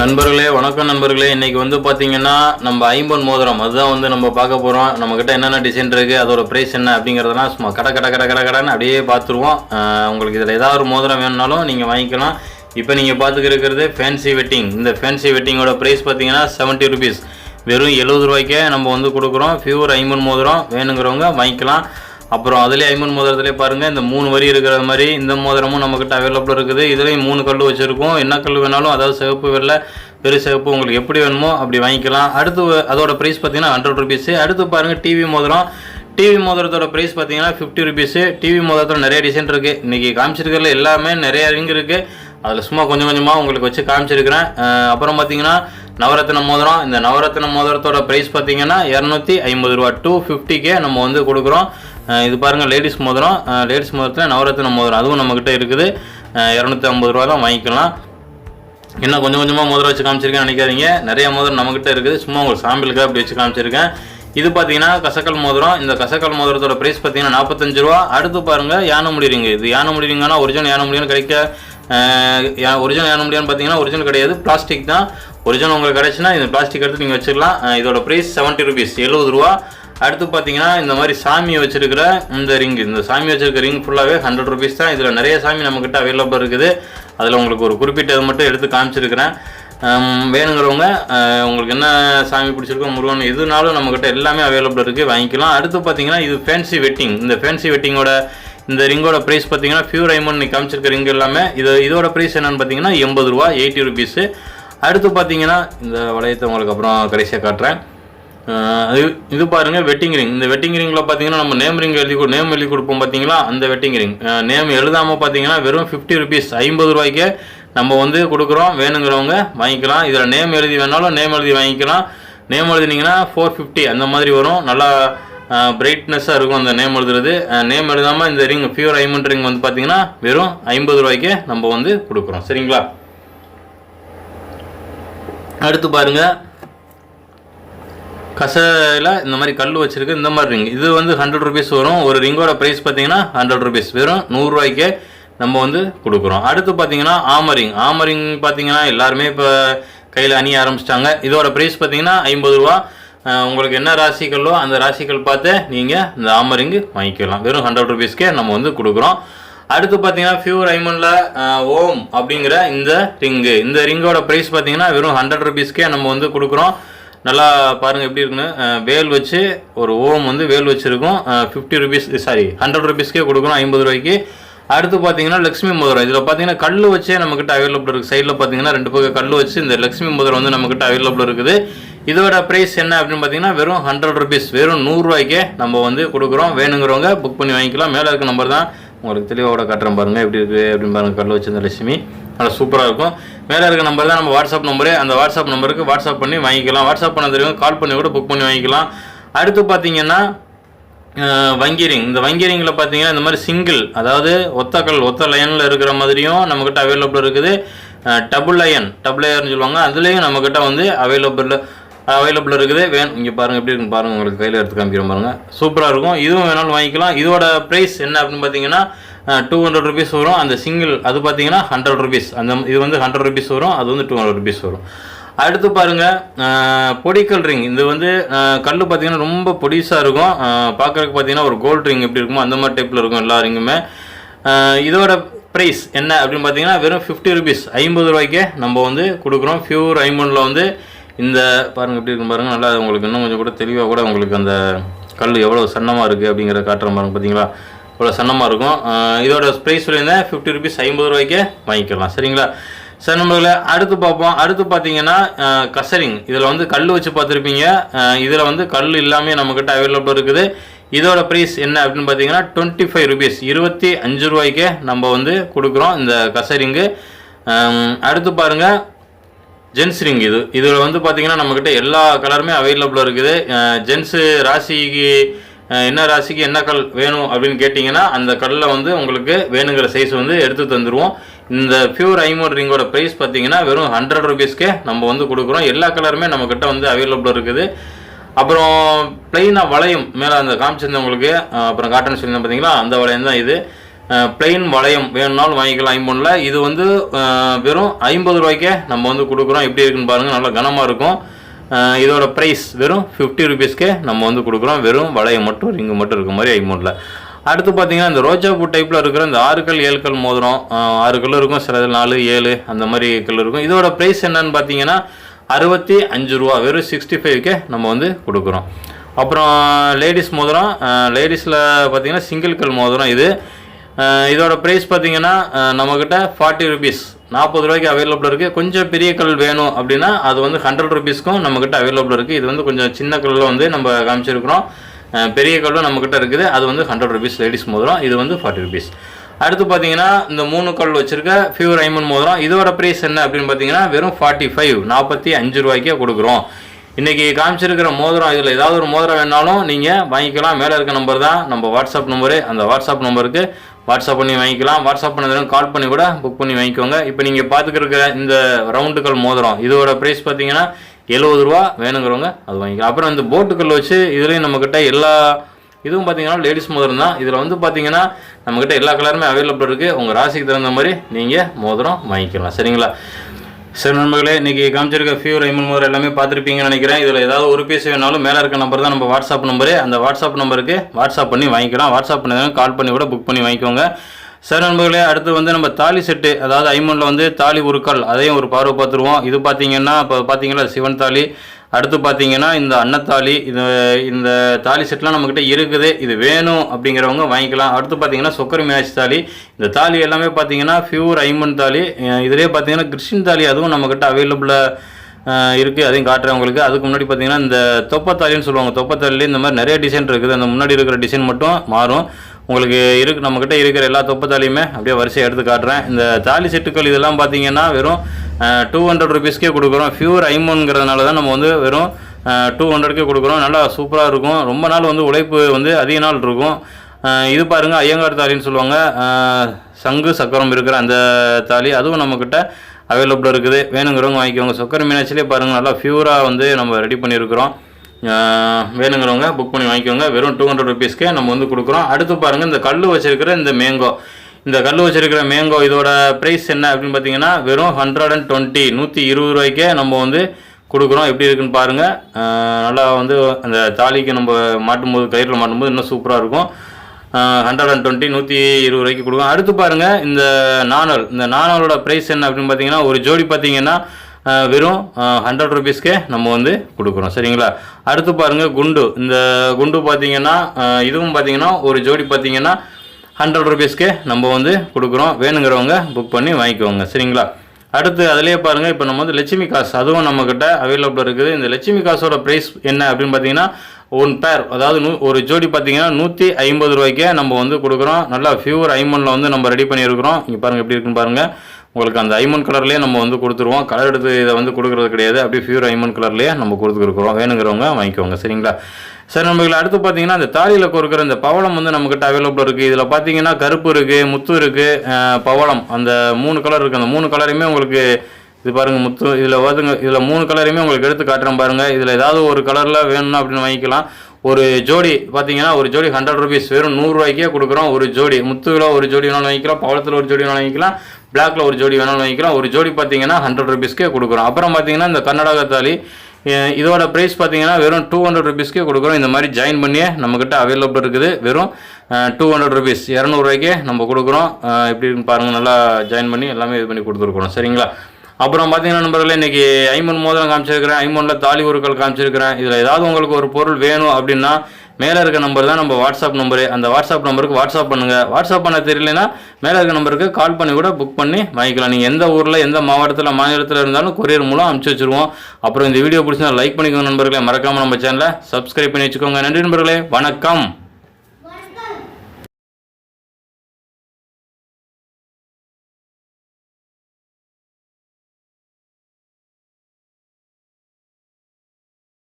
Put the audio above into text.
நண்பர்களே வணக்கம் நண்பர்களே. இன்றைக்கி வந்து பார்த்தீங்கன்னா நம்ம ஐம்பன் மோதிரம். அதுதான் வந்து நம்ம பார்க்க போகிறோம் நம்மக்கிட்ட என்னென்ன டிசைன் இருக்குது அதோட ப்ரைஸ் என்ன அப்படிங்கிறதெல்லாம் சும்மா கடை கடை கடை கடை கடைன்னு அப்படியே பார்த்துருவோம். உங்களுக்கு இதில் ஏதாவது ஒரு மோதிரம் வேணுனாலும் நீங்கள் வாங்கிக்கலாம். இப்போ நீங்கள் பார்த்துக்கிருக்கிறது ஃபேன்சி வெட்டிங் இந்த ஃபேன்சி வெட்டிங்கோட ப்ரைஸ் பார்த்தீங்கன்னா செவன்ட்டி ருபீஸ் வெறும் எழுபது ரூபாய்க்கே நம்ம வந்து கொடுக்குறோம். ஃபியூர் ஐம்பன் மோதிரம். வேணுங்கிறவங்க வாங்கிக்கலாம். அப்புறம் அதுலேயே ஐம்பன் மோதிரத்துலேயே பாருங்கள் இந்த மூணு வரி இருக்கிற மாதிரி இந்த மோதிரமும் நம்மக்கிட்ட அவைலபிள் இருக்குது. இதுலேயும் மூணு கல் வச்சுருக்கோம். என்ன கல் வேணாலும் அதாவது சிவப்பு வெள்ளை பெரு சிவப்பு உங்களுக்கு எப்படி வேணுமோ அப்படி வாங்கிக்கலாம். அடுத்து அதோட ப்ரைஸ் பார்த்தீங்கன்னா ஹண்ட்ரட் ருபீஸு அடுத்து பாருங்கள் டிவி மோதிரம். டிவி மோதிரத்தோட ப்ரைஸ் பார்த்தீங்கன்னா ஃபிஃப்டி ருபீஸு டிவி மோதிரத்தோட நிறைய டிசைன் இருக்குது இன்றைக்கி காமிச்சிருக்கிறதுல எல்லாமே நிறைய ரிங் இருக்குது அதில் சும்மா கொஞ்சம் கொஞ்சமாக உங்களுக்கு வச்சு காமிச்சிருக்கிறேன். அப்புறம் பார்த்தீங்கன்னா நவரத்ன மோதிரம். இந்த நவரத்ன மோதிரத்தோட ப்ரைஸ் பார்த்தீங்கன்னா இரநூத்தி ஐம்பது ரூபா. டூ ஃபிஃப்டிக்கே நம்ம வந்து கொடுக்குறோம். இது பாருங்கள் லேடிஸ் மோதிரம். லேடிஸ் மோதிரத்தில் நவரத்தின மோதிரம். அதுவும் நம்மக்கிட்ட இருக்குது. இரநூத்தி ஐம்பது ரூபா தான் வாங்கிக்கலாம். இன்னும் கொஞ்சம் கொஞ்சமாக மோதிரம் வச்சு காமிச்சிருக்கேன்னு நினைக்காதீங்க. நிறைய மோதிரம் நம்மக்கிட்ட இருக்குது. சும்மா உங்களுக்கு சாம்பிளுக்கு அப்படி வச்சு காமிச்சிருக்கேன். இது பார்த்தீங்கன்னா கசக்கல் மோதிரம். இந்த கசக்கல் மோதிரத்தோட ப்ரைஸ் பார்த்தீங்கன்னா நாற்பத்தஞ்சு ரூபா. அடுத்து பாருங்கள் யானை முடிறீங்க இது யானை முடிறீங்கன்னா ஒரிஜினல் யானை முடியும் கிடைக்க ஒரிஜினல் யானை முடியான்னு பார்த்தீங்கன்னா ஒரிஜினல் கிடையாது. பிளாஸ்டிக் தான். ஒரிஜினல் உங்களுக்கு கிடைச்சுன்னா இந்த பிளாஸ்டிக் எடுத்து நீங்கள் வச்சுக்கலாம். இதோட ப்ரைஸ் செவன்ட்டி ருபீஸ் எழுபது ரூபா. அடுத்து பார்த்தீங்கன்னா இந்த மாதிரி சாமி வச்சிருக்கிற இந்த ரிங் இந்த சாமி வச்சிருக்க ரிங் ஃபுல்லாகவே ஹண்ட்ரட் ருபீஸ் தான். இதில் நிறைய சாமி நம்மக்கிட்ட அவைலபிள் இருக்குது. அதில் உங்களுக்கு ஒரு குறிப்பிட்டது மட்டும் எடுத்து காமிச்சிருக்கிறேன். வேணுங்கிறவங்க உங்களுக்கு என்ன சாமி பிடிச்சிருக்கோ முருகன் எதுனாலும் நம்மக்கிட்ட எல்லாமே அவைலபிள் இருக்குது வாங்கிக்கலாம். அடுத்து பார்த்தீங்கன்னா இது ஃபேன்சி வெட்டிங் இந்த ஃபேன்சி வெட்டிங்கோட இந்த ரிங்கோட ப்ரைஸ் பார்த்தீங்கன்னா பியூர் ஐமன் காமிச்சிருக்க ரிங் எல்லாமே இது இதோட ப்ரைஸ் என்னென்னு பார்த்தீங்கன்னா எண்பது ரூபா எயிட்டி ருபீஸு அடுத்து பார்த்தீங்கன்னா இந்த வளையத்தை உங்களுக்கு அப்புறம் கடைசியாக காட்டுறேன். அது இது பாருங்கள் வெட்டிங் ரிங் இந்த வெட்டிங் ரிங்கில் பார்த்தீங்கன்னா நம்ம நேம் ரிங் எழுதி கொடு நேம் எழுதி கொடுப்போம் பார்த்தீங்களா அந்த வெட்டிங் ரிங் நேம் எழுதாமல் பார்த்தீங்கன்னா வெறும் ஃபிஃப்டி ருபீஸ் ஐம்பது ரூபாய்க்கே நம்ம வந்து கொடுக்குறோம். வேணுங்கிறவங்க வாங்கிக்கலாம். இதில் நேம் எழுதி வேணாலும் நேம் எழுதி வாங்கிக்கலாம். நேம் எழுதினீங்கன்னா ஃபோர் ஃபிஃப்டி அந்த மாதிரி வரும். நல்லா பிரைட்னஸாக இருக்கும் அந்த நேம் எழுதுறது. நேம் எழுதாமல் இந்த ரிங் பியூர் ஐமண்ட் ரிங் வந்து பார்த்தீங்கன்னா வெறும் ஐம்பது ரூபாய்க்கே நம்ம வந்து கொடுக்குறோம். சரிங்களா? அடுத்து பாருங்கள் கசையில் இந்த மாதிரி கல் வச்சுருக்கு இந்த மாதிரி ரிங். இது வந்து ஹண்ட்ரட் ருபீஸ் வரும். ஒரு ரிங்கோட ப்ரைஸ் பார்த்தீங்கன்னா ஹண்ட்ரட் ருபீஸ் வெறும் நூறுரூவாய்க்கே நம்ம வந்து கொடுக்குறோம். அடுத்து பார்த்தீங்கன்னா ஆமரிங் ஆமரிங் பார்த்தீங்கன்னா எல்லாருமே இப்போ கையில் அணிய ஆரம்பிச்சிட்டாங்க. இதோட ப்ரைஸ் பார்த்தீங்கன்னா ஐம்பது ரூபா. உங்களுக்கு என்ன ராசிகளோ அந்த ராசிகள் பார்த்து நீங்கள் இந்த ஆமரிங்கு வாங்கிக்கலாம். வெறும் ஹண்ட்ரட் ருபீஸ்க்கே நம்ம வந்து கொடுக்குறோம். அடுத்து பார்த்தீங்கன்னா பியூர் ஐமண்டில் ஓம் அப்படிங்கிற இந்த ரிங்கு இந்த ரிங்கோட ப்ரைஸ் பார்த்தீங்கன்னா வெறும் ஹண்ட்ரட் ருபீஸ்க்கே நம்ம வந்து கொடுக்குறோம். நல்லா பாருங்கள் எப்படி இருக்குன்னு வேல் வச்சு ஒரு ஓம் வந்து வேல் வச்சுருக்கோம். ஃபிஃப்டி ருபீஸ் சாரி ஹண்ட்ரட் ருபீஸ்க்கே கொடுக்குறோம் ஐம்பது ரூபாய்க்கு. அடுத்து பார்த்தீங்கன்னா லக்ஷ்மி மோதிரம். இதில் பார்த்தீங்கன்னா கல் வச்சே நம்மக்கிட்ட அவைலபிள் இருக்குது சைடில் பார்த்தீங்கன்னா ரெண்டு பக்கம் கல் வச்சு இந்த லக்ஷ்மி மோதிரம் வந்து நம்மக்கிட்ட அவைலபிள் இருக்குது. இதோட ப்ரைஸ் என்ன அப்படின்னு பார்த்தீங்கன்னா வெறும் ஹண்ட்ரட் ருபீஸ் வெறும் நூறுரூவாய்க்கே நம்ம வந்து கொடுக்குறோம். வேணுங்கிறவங்க புக் பண்ணி வாங்கிக்கலாம். மேலே இருக்க நம்பர் தான் உங்களுக்கு தெளிவோட காட்டுறேன் பாருங்கள் எப்படி இருக்குது அப்படின்னு பாருங்கள் கல் வச்சிருந்த லட்சுமி நல்லா சூப்பராக இருக்கும். மேலே இருக்க நம்பர் தான் நம்ம வாட்ஸ்அப் நம்பரு அந்த வாட்ஸ்அப் நம்பருக்கு வாட்ஸ்அப் பண்ணி வாங்கிக்கலாம். வாட்ஸ்அப் பண்ண தெரியும் கால் பண்ணி கூட புக் பண்ணி வாங்கிக்கலாம். அடுத்து பார்த்தீங்கன்னா வங்கி ரிங் இந்த வங்கி ரிங்கில் பார்த்தீங்கன்னா இந்த மாதிரி சிங்கிள் அதாவது ஒத்தக்கல் ஒத்த லைனில் இருக்கிற மாதிரியும் நம்மக்கிட்ட அவைலபிள் இருக்குது. டபுள் லயன் டபுள் லயர்னு சொல்லுவாங்க. அதுலேயும் நம்மக்கிட்ட வந்து அவைலபிள் அவைலபிள் இருக்குது. வேணும் இங்கே பாருங்கள் எப்படி இருக்குன்னு பாருங்கள் உங்களுக்கு கையில் எடுத்து காமிக்கிற பாருங்கள் சூப்பராக இருக்கும். இதுவும் வேணாலும் வாங்கிக்கலாம். இதோட ப்ரைஸ் என்ன அப்படின்னு பார்த்தீங்கன்னா டூ ஹண்ட்ரட் ருபீஸ் வரும். அந்த சிங்கிள் அது பார்த்தீங்கன்னா ஹண்ட்ரட் ருபீஸ் அந்த இது வந்து ஹண்ட்ரட் ருபீஸ் வரும். அது வந்து டூ ஹண்ட்ரட் ருபீஸ் வரும். அடுத்து பாருங்க பொடிக்கல் ரிங் இது வந்து கல் பார்த்தீங்கன்னா ரொம்ப பொடிசாக இருக்கும். பார்க்குறதுக்கு பார்த்தீங்கன்னா ஒரு கோல்ட் ரிங் எப்படி இருக்குமோ அந்த மாதிரி டைப்பில் இருக்கும் எல்லா ரிங்குமே இதோட ப்ரைஸ் என்ன அப்படின்னு பார்த்தீங்கன்னா வெறும் ஃபிஃப்டி ருபீஸ் ஐம்பது ரூபாய்க்கே நம்ம வந்து கொடுக்குறோம். பியூர் ஐம்பனில் வந்து இந்த பாருங்கள் எப்படி இருக்கும் பாருங்கள் நல்லா உங்களுக்கு இன்னும் கொஞ்சம் கூட தெளிவாக கூட உங்களுக்கு அந்த கல் எவ்வளோ சன்னமாக இருக்குது அப்படிங்கிற காட்டுற பாருங்க பார்த்தீங்களா இவ்வளோ சன்னமாக இருக்கும். இதோட ப்ரைஸ் சொல்லியிருந்தேன். ஃபிஃப்டி ருபீஸ் ஐம்பது ரூபாய்க்கே வாங்கிக்கலாம். சரிங்களா? சார் நம்மள அடுத்து பார்ப்போம். அடுத்து பார்த்தீங்கன்னா கசரிங். இதில் வந்து கல் வச்சு பார்த்துருப்பீங்க. இதில் வந்து கல் இல்லாமல் நம்மக்கிட்ட அவைலபிள் இருக்குது. இதோட ப்ரைஸ் என்ன அப்படின்னு பார்த்தீங்கன்னா டுவெண்ட்டி ஃபைவ் ருபீஸ் இருபத்தி அஞ்சு ரூபாய்க்கே நம்ம வந்து கொடுக்குறோம் இந்த கசரிங்கு. அடுத்து பாருங்கள் ஜென்ஸ் ரிங் இது. இதில் வந்து பார்த்தீங்கன்னா நம்மக்கிட்ட எல்லா கலருமே அவைலபிளாக இருக்குது. ஜென்ஸு ராசிக்கு என்ன ராசிக்கு என்ன கல் வேணும் அப்படின்னு கேட்டிங்கன்னா அந்த கல்லில் வந்து உங்களுக்கு வேணுங்கிற சைஸ் வந்து எடுத்து தந்துடுவோம் இந்த பியூர் ஐமோட் ரிங்கோட ப்ரைஸ் பார்த்தீங்கன்னா வெறும் ஹண்ட்ரட் ருபீஸ்க்கே நம்ம வந்து கொடுக்குறோம். எல்லா கலருமே நம்மக்கிட்ட வந்து அவைலபிளாக இருக்குது. அப்புறம் பிளெயினாக வளையம் மேலே அந்த காமிச்சிருந்தவங்களுக்கு உங்களுக்கு அப்புறம் காட்டன் சொல்லியிருந்தேன் பார்த்தீங்களா? அந்த வளையம் தான் இது. பிளெயின் வளையம் வேணும்னாலும் வாங்கிக்கலாம் ஐம்பொன்னில் இது வந்து வெறும் ஐம்பது ரூபாய்க்கே நம்ம வந்து கொடுக்குறோம். எப்படி இருக்குன்னு பாருங்கள் நல்லா கனமாக இருக்கும். இதோட ப்ரைஸ் வெறும் ஃபிஃப்டி ருபீஸ்க்கே நம்ம வந்து கொடுக்குறோம். வெறும் வளையம் மட்டும் ரிங்கு மட்டும் இருக்க மாதிரி ஐம்பொன்னில் அடுத்து பார்த்தீங்கன்னா இந்த ரோஜா பூ டைப்பில் இருக்கிற இந்த ஆறு கல் ஏழு கல் மோதிரம் ஆறு கல் இருக்கும். சில நாலு ஏழு அந்த மாதிரி கல் இருக்கும். இதோட ப்ரைஸ் என்னன்னு பார்த்தீங்கன்னா அறுபத்தி அஞ்சு ரூபா வெறும் சிக்ஸ்டி ஃபைவ்க்கே நம்ம வந்து கொடுக்குறோம். அப்புறம் லேடிஸ் மோதிரம் லேடிஸில் பார்த்தீங்கன்னா சிங்கிள் கல் மோதிரம் இது. இதோட ப்ரைஸ் பார்த்தீங்கன்னா நம்மக்கிட்ட ஃபார்ட்டி ருபீஸ் நாற்பது ரூபாய்க்கு அவைலபிள் இருக்குது கொஞ்சம் பெரிய கல் வேணும் அப்படின்னா அது வந்து ஹண்ட்ரட் ருபீஸ்க்கும் நம்மக்கிட்ட அவைலபிள் இருக்குது இது வந்து கொஞ்சம் சின்ன கல்லில் வந்து நம்ம காமிச்சிருக்கிறோம். பெரிய கல்லும் நம்மக்கிட்ட இருக்குது. அது வந்து ஹண்ட்ரட் ருபீஸ் லேடிஸ் மோதிரம். இது வந்து ஃபார்ட்டி ருபீஸ் அடுத்து பார்த்தீங்கன்னா இந்த மூணு கல் வச்சுருக்க ஃபியூர் ஐமன் மோதிரம். இதோட ப்ரைஸ் என்ன அப்படின்னு பார்த்தீங்கன்னா வெறும் ஃபார்ட்டி ஃபைவ் நாற்பத்தி அஞ்சு ரூபாய்க்கே கொடுக்குறோம். இன்றைக்கி காமிச்சிருக்கிற மோதிரம் இதில் ஏதாவது ஒரு மோதிரம் வேணாலும் நீங்கள் வாங்கிக்கலாம். மேலே இருக்க நம்பர் தான். நம்ம வாட்ஸ்அப் நம்பரு அந்த வாட்ஸ்அப் நம்பருக்கு வாட்ஸ்அப் பண்ணி வாங்கிக்கலாம். வாட்ஸ்அப் பண்ணதும் கால் பண்ணி கூட புக் பண்ணி வாங்கிக்கோங்க. இப்போ நீங்கள் பார்த்துக்கிற இந்த ரவுண்டுகள் மோதிரம் இதோட ப்ரைஸ் பார்த்தீங்கன்னா எழுபது ரூபா வேணுங்கிறவங்க அது வாங்கிக்கலாம். அப்புறம் இந்த போட்டுக்கல் வச்சு இதுலேயும் நம்மக்கிட்ட எல்லா இதுவும் பார்த்தீங்கன்னா லேடிஸ் மோதிரம் தான். இதில் வந்து பார்த்தீங்கன்னா நம்மக்கிட்ட எல்லா கலருமே அவைலபிள் இருக்குது உங்கள் ராசிக்கு தகுந்த மாதிரி நீங்கள் மோதிரம் வாங்கிக்கலாம். சரிங்களா? சரி நண்பர்களே இன்றைக்கி காமிச்சிருக்க ஃபியூர் ஐமன் மோதிரம் எல்லாமே பார்த்துருப்பீங்கன்னு நினைக்கிறேன். இதில் ஏதாவது ஒரு பீஸ் வேணாலும் மேலே இருக்க நம்பர் தான் நம்ம வாட்ஸ்அப் நம்பரு அந்த வாட்ஸ்அப் நம்பருக்கு வாட்ஸ்அப் பண்ணி வாங்கிக்கலாம். வாட்ஸ்அப் பண்ணி கால் பண்ணி கூட புக் பண்ணி வாங்கிக்கோங்க. சரி நண்பர்களே அடுத்து வந்து நம்ம தாலி செட்டு அதாவது ஐமனில் வந்து தாலி உருக்கள் அதையும் ஒரு பார்வை பார்த்துருவோம். இது பார்த்தீங்கன்னா இப்போ பார்த்தீங்களா சிவன் தாலி. அடுத்து பார்த்தீங்கன்னா இந்த அன்னத்தாலி இது இந்த தாலி செட்லாம் நம்மக்கிட்ட இருக்குது. இது வேணும் அப்படிங்கிறவங்க வாங்கிக்கலாம். அடுத்து பார்த்தீங்கன்னா சொக்கர் மீனாட்சி தாலி. இந்த தாலி எல்லாமே பார்த்தீங்கன்னா பியூர் ஐமன் தாலி. இதிலே பார்த்தீங்கன்னா கிறிஸ்டின் தாலி அதுவும் நம்மக்கிட்ட அவைலபிளாக இருக்குது அதையும் காட்டுறேன் உங்களுக்கு அதுக்கு முன்னாடி பார்த்தீங்கன்னா இந்த தொப்பத்தாலின்னு சொல்லுவாங்க. தொப்பத்தாலிலே இந்த மாதிரி நிறைய டிசைன் இருக்குது. அந்த முன்னாடி இருக்கிற டிசைன் மட்டும் மாறும். உங்களுக்கு இருக்கு நம்மக்கிட்ட இருக்கிற எல்லா தொப்பத்தாலியுமே அப்படியே வரிசையாக எடுத்து காட்டுறேன். இந்த தாலி செட்டுக்கள் இதெல்லாம் பார்த்தீங்கன்னா வெறும் டூ ஹண்ட்ரட் ருபீஸ்க்கே கொடுக்குறோம். ஃபியூர் ஐமோன்ங்கிறதுனால தான் நம்ம வந்து வெறும் டூ ஹண்ட்ரட்க்கே கொடுக்குறோம். நல்லா சூப்பராக இருக்கும். ரொம்ப நாள் வந்து உழைப்பு வந்து அதிக நாள் இருக்கும். இது பாருங்கள் ஐயங்கார் தாலின்னு சொல்லுவாங்க. சங்கு சக்கரம் இருக்கிற அந்த தாலி அதுவும் நம்மக்கிட்ட அவைலபிளாக இருக்குது. வேணுங்கிறவங்க வாங்கிக்கோங்க. சக்கரை மீனாட்சிலே பாருங்கள் நல்லா ஃபியூராக வந்து நம்ம ரெடி பண்ணியிருக்கிறோம். வேணுங்கிறவங்க புக் பண்ணி வாங்கிக்கோங்க. வெறும் டூ ஹண்ட்ரட் ருபீஸ்க்கே நம்ம வந்து கொடுக்குறோம். அடுத்து பாருங்கள் இந்த கல் வச்சுருக்கிற இந்த மேங்கோ இந்த கல் வச்சிருக்கிற மேங்கோ இதோட ப்ரைஸ் என்ன அப்படின்னு பார்த்தீங்கன்னா வெறும் ஹண்ட்ரட் அண்ட் டுவெண்ட்டி நூற்றி இருபது ரூபாய்க்கே நம்ம வந்து கொடுக்குறோம். எப்படி இருக்குன்னு பாருங்கள் நல்லா வந்து அந்த தாலிக்கு நம்ம மாட்டும்போது கயிறில் மாட்டும்போது இன்னும் சூப்பராக இருக்கும். ஹண்ட்ரட் அண்ட் டுவெண்ட்டி நூற்றி இருபது ரூபாய்க்கு கொடுக்கும். அடுத்து பாருங்கள் இந்த நாணல். இந்த நாணலோட ப்ரைஸ் என்ன அப்படின்னு பார்த்தீங்கன்னா ஒரு ஜோடி பார்த்தீங்கன்னா வெறும் ஹண்ட்ரட் ருபீஸ்க்கே நம்ம வந்து கொடுக்குறோம். சரிங்களா? அடுத்து பாருங்கள் குண்டு. இந்த குண்டு பார்த்தீங்கன்னா இதுவும் பார்த்தீங்கன்னா ஒரு ஜோடி பார்த்தீங்கன்னா ஹண்ட்ரட் ருபீஸ்க்கே நம்ம வந்து கொடுக்குறோம். வேணுங்கிறவங்க புக் பண்ணி வாங்கிக்கோங்க. சரிங்களா? அடுத்து அதிலேயே பாருங்கள் இப்போ நம்ம வந்து லட்சுமி காசு அதுவும் நம்மக்கிட்ட அவைலபிள் இருக்குது. இந்த லட்சுமி காசோட ப்ரைஸ் என்ன அப்படின்னு பார்த்தீங்கன்னா ஒன் பேர் அதாவது நூ ஒரு ஜோடி பார்த்தீங்கன்னா நூற்றி ஐம்பது ரூபாய்க்கே நம்ம வந்து கொடுக்குறோம். நல்லா ஃபியூர் ஐமனில் வந்து நம்ம ரெடி பண்ணியிருக்கிறோம். இங்கே பாருங்கள் எப்படி இருக்குன்னு பாருங்கள் உங்களுக்கு அந்த ஐமன் கலர்லேயே நம்ம வந்து கொடுத்துருவோம். கலர் எடுத்து இதை வந்து கொடுக்குறது கிடையாது. அப்படியே ஃபியூர் ஐமன் கலர்லேயே நம்ம கொடுத்துருக்குறோம். வேணுங்கிறவங்க வாங்கிக்கோங்க. சரிங்களா? சார் நம்மளுக்கு அடுத்து பார்த்தீங்கன்னா அந்த தாலியில் கொடுக்குற இந்த பவளம் வந்து நம்மக்கிட்ட அவைலபிள் இருக்குது இதில் பார்த்தீங்கன்னா கருப்பு இருக்குது முத்து இருக்குது பவளம். அந்த மூணு கலர் இருக்குது அந்த மூணு கலரையுமே உங்களுக்கு இது பாருங்கள் முத்து. இதில் பார்த்துங்க இதில் மூணு கலரையுமே உங்களுக்கு எடுத்து காட்டுறேன் பாருங்கள் இதில் ஏதாவது ஒரு கலரில் வேணும்னா அப்படின்னு வாங்கிக்கலாம். ஒரு ஜோடி பார்த்தீங்கன்னா ஒரு ஜோடி ஹண்ட்ரட் ருபீஸ் வெறும் நூறுரூவாய்க்கே கொடுக்குறோம். ஒரு ஜோடி முத்துவில் ஒரு ஜோடி வேணாலும் வாங்கிக்கலாம் பவளத்தில் ஒரு ஜோடி வேணாலும் வாங்கிக்கலாம் பிளாக்ல ஒரு ஜோடி வேணாலும் வாங்கிக்கலாம். ஒரு ஜோடி பார்த்தீங்கன்னா ஹண்ட்ரட் ருபீஸ்க்கே கொடுக்குறோம். அப்புறம் பார்த்தீங்கன்னா இந்த கர்நாடகா தாலி இதோட ப்ரைஸ் பார்த்தீங்கன்னா வெறும் டூ ஹண்ட்ரட் ருபீஸ்க்கே கொடுக்குறோம். இந்த மாதிரி ஜாயின் பண்ணியே நம்மக்கிட்ட அவைலபிள் இருக்குது. வெறும் டூ ஹண்ட்ரட் ருபீஸ் இரநூறுவாய்க்கே நம்ம கொடுக்குறோம். எப்படின்னு பாருங்கள் நல்லா ஜாயின் பண்ணி எல்லாமே இது பண்ணி கொடுத்துருக்குறோம் சரிங்களா? அப்புறம் பார்த்தீங்கன்னா நண்பர்களே இன்னைக்கு ஐமன் மோதிரம் காமிச்சிருக்கிறேன் ஐமனில் தாலி உருக்கள் காமிச்சிருக்கிறேன். இதில் ஏதாவது உங்களுக்கு ஒரு பொருள் வேணும் அப்படின்னா மேலே இருக்க நம்பர் தான் நம்ம வாட்ஸ்அப் நம்பரு அந்த வாட்ஸ்அப் நம்பருக்கு வாட்ஸ்அப் பண்ணுங்கள் வாட்ஸ்அப் பண்ண தெரியலனா மேலே இருக்க நம்பருக்கு கால் பண்ணி கூட புக் பண்ணி வாங்கிக்கலாம். நீங்கள் எந்த ஊரில் எந்த மாவட்டத்தில் மாநிலத்தில் இருந்தாலும் கொரியர் மூலம் அனுப்பிச்சி வச்சிருவோம். அப்புறம் இந்த வீடியோ பிடிச்சா லைக் பண்ணிக்கோங்க நண்பர்களே. மறக்காமல் நம்ம சேனலை சப்ஸ்கிரைப் பண்ணி வச்சுக்கோங்க. நன்றி நண்பர்களே. வணக்கம்.